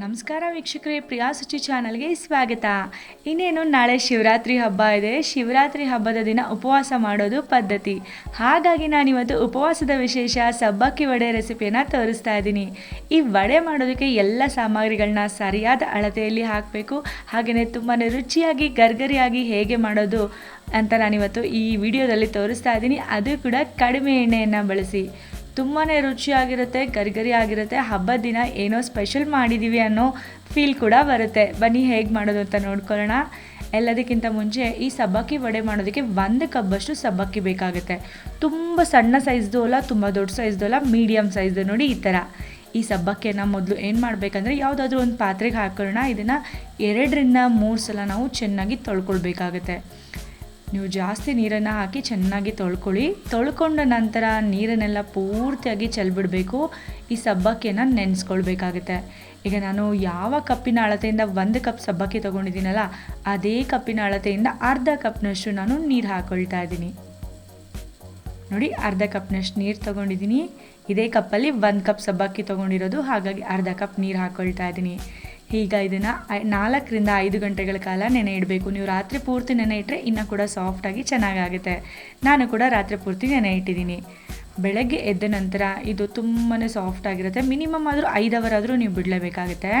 ನಮಸ್ಕಾರ ವೀಕ್ಷಕರೇ, ಪ್ರಿಯಾ ಸುಚಿ ಚಾನಲ್ಗೆ ಸ್ವಾಗತ. ಇನ್ನೇನು, ನಾಳೆ ಶಿವರಾತ್ರಿ ಹಬ್ಬ ಇದೆ. ಶಿವರಾತ್ರಿ ಹಬ್ಬದ ದಿನ ಉಪವಾಸ ಮಾಡೋದು ಪದ್ಧತಿ. ಹಾಗಾಗಿ ನಾನಿವತ್ತು ಉಪವಾಸದ ವಿಶೇಷ ಸಬ್ಬಕ್ಕಿ ವಡೆ ರೆಸಿಪಿಯನ್ನು ತೋರಿಸ್ತಾ ಇದ್ದೀನಿ. ಈ ವಡೆ ಮಾಡೋದಕ್ಕೆ ಎಲ್ಲ ಸಾಮಗ್ರಿಗಳನ್ನ ಸರಿಯಾದ ಅಳತೆಯಲ್ಲಿ ಹಾಕಬೇಕು. ಹಾಗೆಯೇ ತುಂಬಾ ರುಚಿಯಾಗಿ, ಗರ್ಗರಿಯಾಗಿ ಹೇಗೆ ಮಾಡೋದು ಅಂತ ನಾನಿವತ್ತು ಈ ವಿಡಿಯೋದಲ್ಲಿ ತೋರಿಸ್ತಾ ಇದ್ದೀನಿ. ಅದು ಕೂಡ ಕಡಿಮೆ ಎಣ್ಣೆಯನ್ನು ಬಳಸಿ. ತುಂಬಾ ರುಚಿಯಾಗಿರುತ್ತೆ ಗರಿಗರಿ ಆಗಿರುತ್ತೆ ಹಬ್ಬದ ದಿನ ಏನೋ ಸ್ಪೆಷಲ್ ಮಾಡಿದ್ದೀವಿ ಅನ್ನೋ ಫೀಲ್ ಕೂಡ ಬರುತ್ತೆ. ಬನ್ನಿ, ಹೇಗೆ ಮಾಡೋದು ಅಂತ ನೋಡ್ಕೊಳ್ಳೋಣ. ಎಲ್ಲದಕ್ಕಿಂತ ಮುಂಚೆ ಈ ಸಬ್ಬಕ್ಕಿ ವಡೆ ಮಾಡೋದಕ್ಕೆ ಒಂದು ಕಬ್ಬಷ್ಟು ಸಬ್ಬಕ್ಕಿ ಬೇಕಾಗುತ್ತೆ. ತುಂಬ ಸಣ್ಣ ಸೈಜ್ದು ಅಲ್ಲ, ತುಂಬ ದೊಡ್ಡ ಸೈಜ್ದು ಅಲ್ಲ ಮೀಡಿಯಮ್ ಸೈಜ್ದು ನೋಡಿ ಈ ಥರ. ಈ ಸಬ್ಬಕ್ಕಿಯನ್ನು ಮೊದಲು ಏನು ಮಾಡಬೇಕಂದ್ರೆ ಯಾವುದಾದ್ರೂ ಒಂದು ಪಾತ್ರೆಗೆ ಹಾಕೊಳ್ಳೋಣ. ಇದನ್ನು ಎರಡರಿಂದ ಮೂರು ಸಲ ನಾವು ಚೆನ್ನಾಗಿ ತೊಳ್ಕೊಳ್ಬೇಕಾಗತ್ತೆ. ನೀವು ಜಾಸ್ತಿ ನೀರನ್ನು ಹಾಕಿ ಚೆನ್ನಾಗಿ ತೊಳ್ಕೊಳ್ಳಿ. ತೊಳ್ಕೊಂಡ ನಂತರ ನೀರನ್ನೆಲ್ಲ ಪೂರ್ತಿಯಾಗಿ ಚೆಲ್ಬಿಡಬೇಕು. ಈ ಸಬ್ಬಕ್ಕಿಯನ್ನು ನೆನೆಸ್ಕೊಳ್ಬೇಕಾಗುತ್ತೆ. ಈಗ ನಾನು ಯಾವ ಕಪ್ಪಿನ ಅಳತೆಯಿಂದ ಒಂದು ಕಪ್ ಸಬ್ಬಕ್ಕಿ ತೊಗೊಂಡಿದ್ದೀನಲ್ಲ, ಅದೇ ಕಪ್ಪಿನ ಅಳತೆಯಿಂದ ಅರ್ಧ ಕಪ್ನಷ್ಟು ನಾನು ನೀರು ಹಾಕ್ಕೊಳ್ತಾ ಇದ್ದೀನಿ. ನೋಡಿ, ಅರ್ಧ ಕಪ್ನಷ್ಟು ನೀರು ತೊಗೊಂಡಿದ್ದೀನಿ. ಇದೇ ಕಪ್ಪಲ್ಲಿ ಒಂದು ಕಪ್ ಸಬ್ಬಕ್ಕಿ ತೊಗೊಂಡಿರೋದು, ಹಾಗಾಗಿ ಅರ್ಧ ಕಪ್ ನೀರು ಹಾಕ್ಕೊಳ್ತಾ ಇದ್ದೀನಿ. ಈಗ ಇದನ್ನು ನಾಲ್ಕರಿಂದ ಐದು ಗಂಟೆಗಳ ಕಾಲ ನೆನೆ ಇಡಬೇಕು. ನೀವು ರಾತ್ರಿ ಪೂರ್ತಿ ನೆನೆ ಇಟ್ಟರೆ ಇನ್ನೂ ಕೂಡ ಸಾಫ್ಟಾಗಿ ಚೆನ್ನಾಗಾಗುತ್ತೆ ನಾನು ಕೂಡ ರಾತ್ರಿ ಪೂರ್ತಿ ನೆನೆ ಇಟ್ಟಿದ್ದೀನಿ. ಬೆಳಗ್ಗೆ ಎದ್ದ ನಂತರ ಇದು ತುಂಬಾ ಸಾಫ್ಟ್ ಆಗಿರುತ್ತೆ. ಮಿನಿಮಮ್ ಆದರೂ ಐದು ಅವರ್ ಆದರೂ ನೀವು ಬಿಡಲೇಬೇಕಾಗುತ್ತೆ.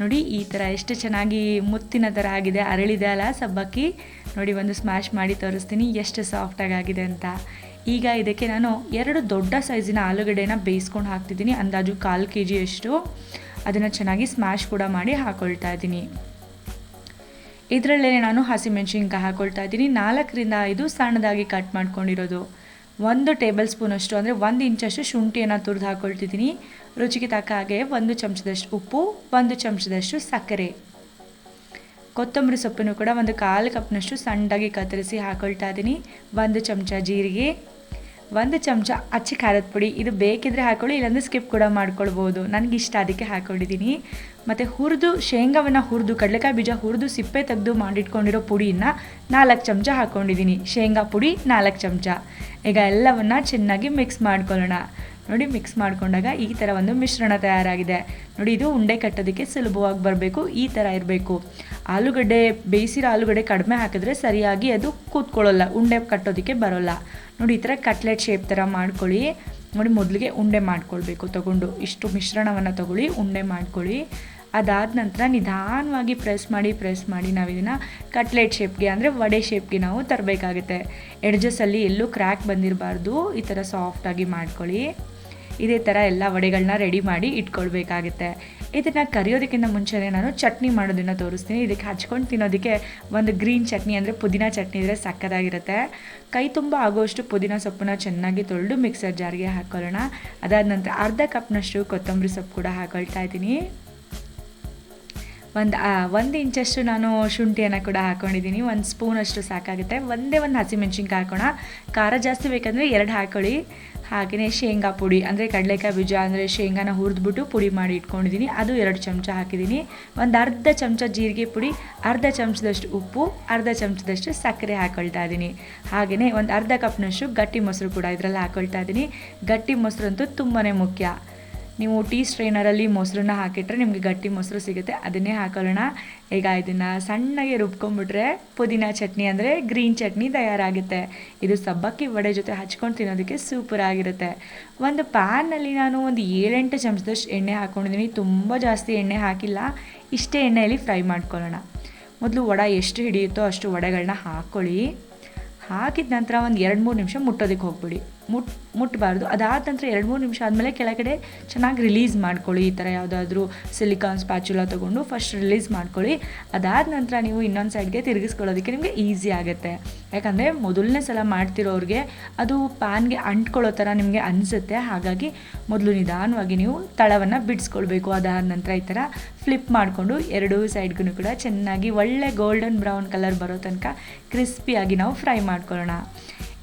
ನೋಡಿ, ಈ ಥರ ಎಷ್ಟು ಚೆನ್ನಾಗಿ ಮುತ್ತಿನ ಥರ ಆಗಿದೆ, ಅರಳಿದೆ ಅಲ್ಲ ಸಬ್ಬಕ್ಕಿ. ನೋಡಿ, ಒಂದು ಸ್ಮ್ಯಾಶ್ ಮಾಡಿ ತೋರಿಸ್ತೀನಿ ಎಷ್ಟು ಸಾಫ್ಟಾಗಿ ಆಗಿದೆ ಅಂತ. ಈಗ ಇದಕ್ಕೆ ನಾನು ಎರಡು ದೊಡ್ಡ ಸೈಜಿನ ಆಲೂಗಡ್ಡೆನ ಬೇಯಿಸ್ಕೊಂಡು ಹಾಕ್ತಿದ್ದೀನಿ. ಅಂದಾಜು ಕಾಲು ಕೆ ಜಿಯಷ್ಟು ಅದನ್ನು ಚೆನ್ನಾಗಿ ಸ್ಮ್ಯಾಶ್ ಕೂಡ ಮಾಡಿ ಹಾಕ್ಕೊಳ್ತಾ ಇದ್ದೀನಿ. ಇದರಲ್ಲೇ ನಾನು ಹಸಿಮೆಣ್ಸಿನ್ಕಾಯಿ ಹಾಕ್ಕೊಳ್ತಾ ಇದ್ದೀನಿ. ನಾಲ್ಕರಿಂದ ಐದು ಸಣ್ಣದಾಗಿ ಕಟ್ ಮಾಡ್ಕೊಂಡಿರೋದು. ಒಂದು ಟೇಬಲ್ ಸ್ಪೂನಷ್ಟು ಅಂದರೆ ಒಂದು ಇಂಚಷ್ಟು ಶುಂಠಿಯನ್ನು ತುರಿದು ಹಾಕ್ಕೊಳ್ತಿದ್ದೀನಿ ರುಚಿಗೆ ತಕ್ಕ ಹಾಗೆ ಒಂದು ಚಮಚದಷ್ಟು ಉಪ್ಪು, ಒಂದು ಚಮಚದಷ್ಟು ಸಕ್ಕರೆ. ಕೊತ್ತಂಬರಿ ಸೊಪ್ಪನ್ನು ಕೂಡ ಒಂದು ಕಾಲು ಕಪ್ನಷ್ಟು ಸಣ್ಣದಾಗಿ ಕತ್ತರಿಸಿ ಹಾಕ್ಕೊಳ್ತಾ ಇದ್ದೀನಿ. ಒಂದು ಚಮಚ ಜೀರಿಗೆ ಒಂದು ಚಮಚ ಅಚ್ಚಿ ಖಾರದ ಪುಡಿ, ಇದು ಬೇಕಿದ್ರೆ ಹಾಕೊಳ್ಳಿ, ಇಲ್ಲಾಂದರೆ ಸ್ಕಿಪ್ ಕೂಡ ಮಾಡ್ಕೊಳ್ಬೋದು. ನನಗೆ ಇಷ್ಟ ಅದಕ್ಕೆ ಹಾಕ್ಕೊಂಡಿದ್ದೀನಿ ಮತ್ತು ಹುರಿದು, ಶೇಂಗಾವನ್ನು ಹುರಿದು, ಕಡಲೆಕಾಯಿ ಬೀಜ ಹುರಿದು, ಸಿಪ್ಪೆ ತೆಗೆದು ಮಾಡಿಟ್ಕೊಂಡಿರೋ ಪುಡಿಯನ್ನು ನಾಲ್ಕು ಚಮಚ ಹಾಕ್ಕೊಂಡಿದ್ದೀನಿ ಶೇಂಗಾ ಪುಡಿ ನಾಲ್ಕು ಚಮಚ. ಈಗ ಎಲ್ಲವನ್ನು ಚೆನ್ನಾಗಿ ಮಿಕ್ಸ್ ಮಾಡ್ಕೊಳ್ಳೋಣ. ನೋಡಿ ಮಿಕ್ಸ್ ಮಾಡಿಕೊಂಡಾಗ ಈ ಥರ ಒಂದು ಮಿಶ್ರಣ ತಯಾರಾಗಿದೆ. ನೋಡಿ, ಇದು ಉಂಡೆ ಕಟ್ಟೋದಕ್ಕೆ ಸುಲಭವಾಗಿ ಬರಬೇಕು, ಈ ಥರ ಇರಬೇಕು. ಆಲೂಗಡ್ಡೆ, ಬೇಯಿಸಿರೋ ಆಲೂಗಡ್ಡೆ ಕಡಿಮೆ ಹಾಕಿದ್ರೆ ಸರಿಯಾಗಿ ಅದು ಕೂತ್ಕೊಳ್ಳೋಲ್ಲ, ಉಂಡೆ ಕಟ್ಟೋದಕ್ಕೆ ಬರೋಲ್ಲ. ನೋಡಿ, ಈ ಥರ ಕಟ್ಲೆಟ್ ಶೇಪ್ ಥರ ಮಾಡ್ಕೊಳ್ಳಿ. ನೋಡಿ, ಮೊದಲಿಗೆ ಉಂಡೆ ಮಾಡ್ಕೊಳ್ಬೇಕು ತಗೊಂಡು. ಇಷ್ಟು ಮಿಶ್ರಣವನ್ನು ತಗೊಳ್ಳಿ, ಉಂಡೆ ಮಾಡ್ಕೊಳ್ಳಿ. ಅದಾದ ನಂತರ ನಿಧಾನವಾಗಿ ಪ್ರೆಸ್ ಮಾಡಿ ಪ್ರೆಸ್ ಮಾಡಿ ನಾವು ಇದನ್ನು ಕಟ್ಲೆಟ್ ಶೇಪ್ಗೆ ಅಂದರೆ ವಡೆ ಶೇಪ್ಗೆ ನಾವು ತರಬೇಕಾಗುತ್ತೆ. ಎಡ್ಜಸ್ಸಲ್ಲಿ ಎಲ್ಲೂ ಕ್ರ್ಯಾಕ್ ಬಂದಿರಬಾರ್ದು. ಈ ಥರ ಸಾಫ್ಟಾಗಿ ಮಾಡ್ಕೊಳ್ಳಿ. ಇದೇ ಥರ ಎಲ್ಲ ವಡೆಗಳನ್ನ ರೆಡಿ ಮಾಡಿ ಇಟ್ಕೊಳ್ಬೇಕಾಗುತ್ತೆ. ಇದನ್ನು ಕರಿಯೋದಕ್ಕಿಂತ ಮುಂಚೆನೇ ನಾನು ಚಟ್ನಿ ಮಾಡೋದನ್ನು ತೋರಿಸ್ತೀನಿ. ಇದಕ್ಕೆ ಹಚ್ಕೊಂಡು ತಿನ್ನೋದಕ್ಕೆ ಒಂದು ಗ್ರೀನ್ ಚಟ್ನಿ ಅಂದರೆ ಪುದೀನ ಚಟ್ನಿ ಇದ್ದರೆ ಸಕ್ಕತ್ತಾಗಿರುತ್ತೆ. ಕೈ ತುಂಬ ಆಗೋಷ್ಟು ಪುದೀನ ಸೊಪ್ಪನ್ನ ಚೆನ್ನಾಗಿ ತೊಳೆದು ಮಿಕ್ಸರ್ ಜಾರ್ಗೆ ಹಾಕ್ಕೊಳ್ಳೋಣ ಅದಾದ ನಂತರ ಅರ್ಧ ಕಪ್ನಷ್ಟು ಕೊತ್ತಂಬರಿ ಸೊಪ್ಪು ಕೂಡ ಹಾಕೊಳ್ತಾ ಇದ್ದೀನಿ. ಒಂದು ಒಂದು ಇಂಚಷ್ಟು ನಾನು ಶುಂಠಿಯನ್ನು ಕೂಡ ಹಾಕ್ಕೊಂಡಿದ್ದೀನಿ ಒಂದು ಸ್ಪೂನಷ್ಟು ಸಾಕಾಗುತ್ತೆ. ಒಂದೇ ಒಂದು ಹಸಿಮೆಣ್ಸಿನ್ಕಾಯಿ ಹಾಕೋಣ. ಖಾರ ಜಾಸ್ತಿ ಬೇಕಂದರೆ ಎರಡು ಹಾಕೊಳ್ಳಿ. ಹಾಗೆಯೇ ಶೇಂಗಾ ಪುಡಿ, ಅಂದರೆ ಕಡಲೆಕಾಯಿ ಬೀಜ, ಅಂದರೆ ಶೇಂಗಾನ ಹುರಿದ್ಬಿಟ್ಟು ಪುಡಿ ಮಾಡಿ ಇಟ್ಕೊಂಡಿದ್ದೀನಿ. ಅದು ಎರಡು ಚಮಚ ಹಾಕಿದ್ದೀನಿ. ಒಂದು ಅರ್ಧ ಚಮಚ ಜೀರಿಗೆ ಪುಡಿ, ಅರ್ಧ ಚಮಚದಷ್ಟು ಉಪ್ಪು, ಅರ್ಧ ಚಮಚದಷ್ಟು ಸಕ್ಕರೆ ಹಾಕ್ಕೊಳ್ತಾ ಇದ್ದೀನಿ. ಹಾಗೆಯೇ ಒಂದು ಅರ್ಧ ಕಪ್ನಷ್ಟು ಗಟ್ಟಿ ಮೊಸರು ಕೂಡ ಇದರಲ್ಲಿ ಹಾಕೊಳ್ತಾ ಇದ್ದೀನಿ. ಗಟ್ಟಿ ಮೊಸರು ಅಂತೂ ತುಂಬಾ ಮುಖ್ಯ. ನೀವು ಟೀ ಸ್ಟ್ರೈನರಲ್ಲಿ ಮೊಸರನ್ನ ಹಾಕಿಟ್ರೆ ನಿಮಗೆ ಗಟ್ಟಿ ಮೊಸರು ಸಿಗುತ್ತೆ. ಅದನ್ನೇ ಹಾಕೊಳ್ಳೋಣ. ಈಗ ಇದನ್ನು ಸಣ್ಣಗೆ ರುಬ್ಕೊಂಡ್ಬಿಟ್ರೆ ಪುದೀನ ಚಟ್ನಿ ಅಂದರೆ ಗ್ರೀನ್ ಚಟ್ನಿ ತಯಾರಾಗುತ್ತೆ. ಇದು ಸಬ್ಬಕ್ಕಿ ವಡೆ ಜೊತೆ ಹಚ್ಕೊಂಡು ತಿನ್ನೋದಕ್ಕೆ ಸೂಪರ್ ಆಗಿರುತ್ತೆ. ಒಂದು ಪ್ಯಾನಲ್ಲಿ ನಾನು ಒಂದು ಏಳೆಂಟು ಚಮಚದಷ್ಟು ಎಣ್ಣೆ ಹಾಕ್ಕೊಂಡಿದ್ದೀನಿ ತುಂಬ ಜಾಸ್ತಿ ಎಣ್ಣೆ ಹಾಕಿಲ್ಲ. ಇಷ್ಟೇ ಎಣ್ಣೆಯಲ್ಲಿ ಫ್ರೈ ಮಾಡ್ಕೊಳ್ಳೋಣ. ಮೊದಲು ವಡ ಎಷ್ಟು ಹಿಡಿಯುತ್ತೋ ಅಷ್ಟು ವಡೆಗಳನ್ನ ಹಾಕ್ಕೊಳ್ಳಿ. ಹಾಕಿದ ನಂತರ ಒಂದು ಎರಡು ಮೂರು ನಿಮಿಷ ಮುಟ್ಟೋದಕ್ಕೆ ಹೋಗ್ಬಿಡಿ. ಮುಟ್ ಮುಟ್ಟಬಾರ್ದು ಅದಾದ ನಂತರ ಎರಡು ಮೂರು ನಿಮಿಷ ಆದಮೇಲೆ ಕೆಳಗಡೆ ಚೆನ್ನಾಗಿ ರಿಲೀಸ್ ಮಾಡ್ಕೊಳ್ಳಿ. ಈ ಥರ ಯಾವುದಾದ್ರೂ ಸಿಲಿಕಾನ್ ಸ್ಪ್ಯಾಚುಲ ತೊಗೊಂಡು ಫಸ್ಟ್ ರಿಲೀಸ್ ಮಾಡ್ಕೊಳ್ಳಿ. ಅದಾದ ನಂತರ ನೀವು ಇನ್ನೊಂದು ಸೈಡ್ಗೆ ತಿರುಗಿಸ್ಕೊಳ್ಳೋದಕ್ಕೆ ನಿಮಗೆ ಈಸಿ ಆಗುತ್ತೆ. ಯಾಕಂದರೆ ಮೊದಲನೇ ಸಲ ಮಾಡ್ತಿರೋರಿಗೆ ಅದು ಪ್ಯಾನ್ಗೆ ಅಂಟ್ಕೊಳ್ಳೋ ಥರ ನಿಮಗೆ ಅನಿಸುತ್ತೆ. ಹಾಗಾಗಿ ಮೊದಲು ನಿಧಾನವಾಗಿ ನೀವು ತಳವನ್ನು ಬಿಡಿಸ್ಕೊಳ್ಬೇಕು. ಅದಾದ ನಂತರ ಈ ಥರ ಫ್ಲಿಪ್ ಮಾಡಿಕೊಂಡು ಎರಡೂ ಸೈಡ್ಗೂ ಕೂಡ ಚೆನ್ನಾಗಿ ಒಳ್ಳೆ ಗೋಲ್ಡನ್ ಬ್ರೌನ್ ಕಲರ್ ಬರೋ ತನಕ ಕ್ರಿಸ್ಪಿಯಾಗಿ ನಾವು ಫ್ರೈ ಮಾಡ್ಕೊಳ್ಳೋಣ.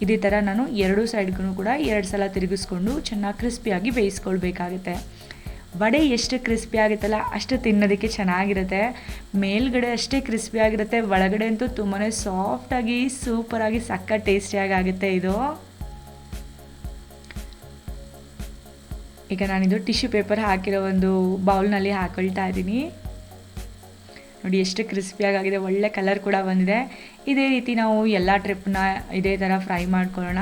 ಇದೇ ಥರ ನಾನು ಎರಡೂ ಸೈಡ್ಗೂ ಕೂಡ ಎರಡು ಸಲ ತಿರುಗಿಸ್ಕೊಂಡು ಚೆನ್ನಾಗಿ ಕ್ರಿಸ್ಪಿಯಾಗಿ ಬೇಯಿಸ್ಕೊಳ್ಬೇಕಾಗುತ್ತೆ. ವಡೆ ಎಷ್ಟು ಕ್ರಿಸ್ಪಿ ಆಗುತ್ತಲ್ಲ ಅಷ್ಟು ತಿನ್ನೋದಕ್ಕೆ ಚೆನ್ನಾಗಿರುತ್ತೆ. ಮೇಲ್ಗಡೆ ಅಷ್ಟೇ ಕ್ರಿಸ್ಪಿ ಆಗಿರುತ್ತೆ, ಒಳಗಡೆ ಅಂತೂ ತುಂಬಾ ಸಾಫ್ಟಾಗಿ ಸೂಪರಾಗಿ ಸಕ್ಕ ಟೇಸ್ಟಿಯಾಗಿ ಆಗುತ್ತೆ ಇದು. ಈಗ ನಾನಿದು ಟಿಶ್ಯೂ ಪೇಪರ್ ಹಾಕಿರೋ ಒಂದು ಬೌಲ್ನಲ್ಲಿ ಹಾಕೊಳ್ತಾ ಇದ್ದೀನಿ. ನೋಡಿ ಎಷ್ಟು ಕ್ರಿಸ್ಪಿಯಾಗಿದೆ ಒಳ್ಳೆ ಕಲರ್ ಕೂಡ ಬಂದಿದೆ. ಇದೇ ರೀತಿ ನಾವು ಎಲ್ಲ ಟ್ರಿಪ್ನ ಇದೇ ಥರ ಫ್ರೈ ಮಾಡ್ಕೊಳ್ಳೋಣ.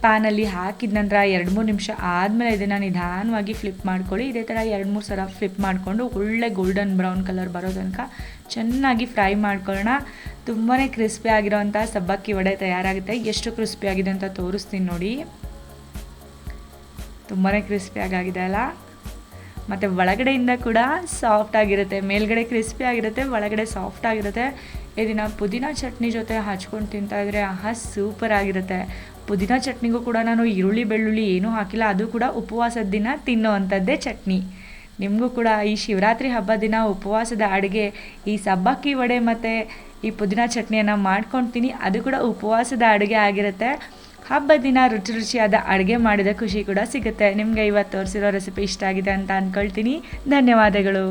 ಪ್ಯಾನಲ್ಲಿ ಹಾಕಿದ ನಂತರ ಎರಡು ಮೂರು ನಿಮಿಷ ಆದಮೇಲೆ ಇದನ್ನು ನಿಧಾನವಾಗಿ ಫ್ಲಿಪ್ ಮಾಡ್ಕೊಳ್ಳಿ. ಇದೇ ಥರ ಎರಡು ಮೂರು ಸಲ ಫ್ಲಿಪ್ ಮಾಡಿಕೊಂಡು ಒಳ್ಳೆ ಗೋಲ್ಡನ್ ಬ್ರೌನ್ ಕಲರ್ ಬರೋ ತನಕ ಚೆನ್ನಾಗಿ ಫ್ರೈ ಮಾಡ್ಕೊಳ್ಳೋಣ. ತುಂಬಾ ಕ್ರಿಸ್ಪಿ ಆಗಿರೋವಂಥ ಸಬ್ಬಕ್ಕಿ ವಡೆ ತಯಾರಾಗುತ್ತೆ. ಎಷ್ಟು ಕ್ರಿಸ್ಪಿ ಆಗಿದೆ ಅಂತ ತೋರಿಸ್ತೀನಿ ನೋಡಿ. ತುಂಬಾ ಕ್ರಿಸ್ಪಿಯಾಗಿದೆ ಅಲ್ಲ. ಮತ್ತು ಒಳಗಡೆಯಿಂದ ಕೂಡ ಸಾಫ್ಟ್ ಆಗಿರುತ್ತೆ. ಮೇಲ್ಗಡೆ ಕ್ರಿಸ್ಪಿ ಆಗಿರುತ್ತೆ, ಒಳಗಡೆ ಸಾಫ್ಟ್ ಆಗಿರುತ್ತೆ. ಇದನ್ನು ಪುದೀನ ಚಟ್ನಿ ಜೊತೆ ಹಚ್ಕೊಂಡು ತಿಂತಾಯಿದ್ರೆ ಆಹಾ ಸೂಪರ್ ಆಗಿರುತ್ತೆ. ಪುದೀನ ಚಟ್ನಿಗೂ ಕೂಡ ನಾನು ಈರುಳ್ಳಿ, ಬೆಳ್ಳುಳ್ಳಿ ಏನೂ ಹಾಕಿಲ್ಲ. ಅದು ಕೂಡ ಉಪವಾಸದ ದಿನ ತಿನ್ನೋವಂಥದ್ದೇ ಚಟ್ನಿ. ನಿಮಗೂ ಕೂಡ ಈ ಶಿವರಾತ್ರಿ ಹಬ್ಬ ದಿನ ಉಪವಾಸದ ಅಡುಗೆ, ಈ ಸಬ್ಬಕ್ಕಿ ವಡೆ ಮತ್ತು ಈ ಪುದೀನ ಚಟ್ನಿಯನ್ನು ಮಾಡ್ಕೊತೀನಿ ಅದು ಕೂಡ ಉಪವಾಸದ ಅಡುಗೆ ಆಗಿರುತ್ತೆ. ಹಬ್ಬದ ದಿನ ರುಚಿ ರುಚಿಯಾದ ಅಡುಗೆ ಮಾಡಿದ ಖುಷಿ ಕೂಡ ಸಿಗುತ್ತೆ. ನಿಮಗೆ ಇವತ್ತು ತೋರಿಸಿರೋ ರೆಸಿಪಿ ಇಷ್ಟ ಆಗಿದೆ ಅಂತ ಅಂದ್ಕೊಳ್ತೀನಿ ಧನ್ಯವಾದಗಳು.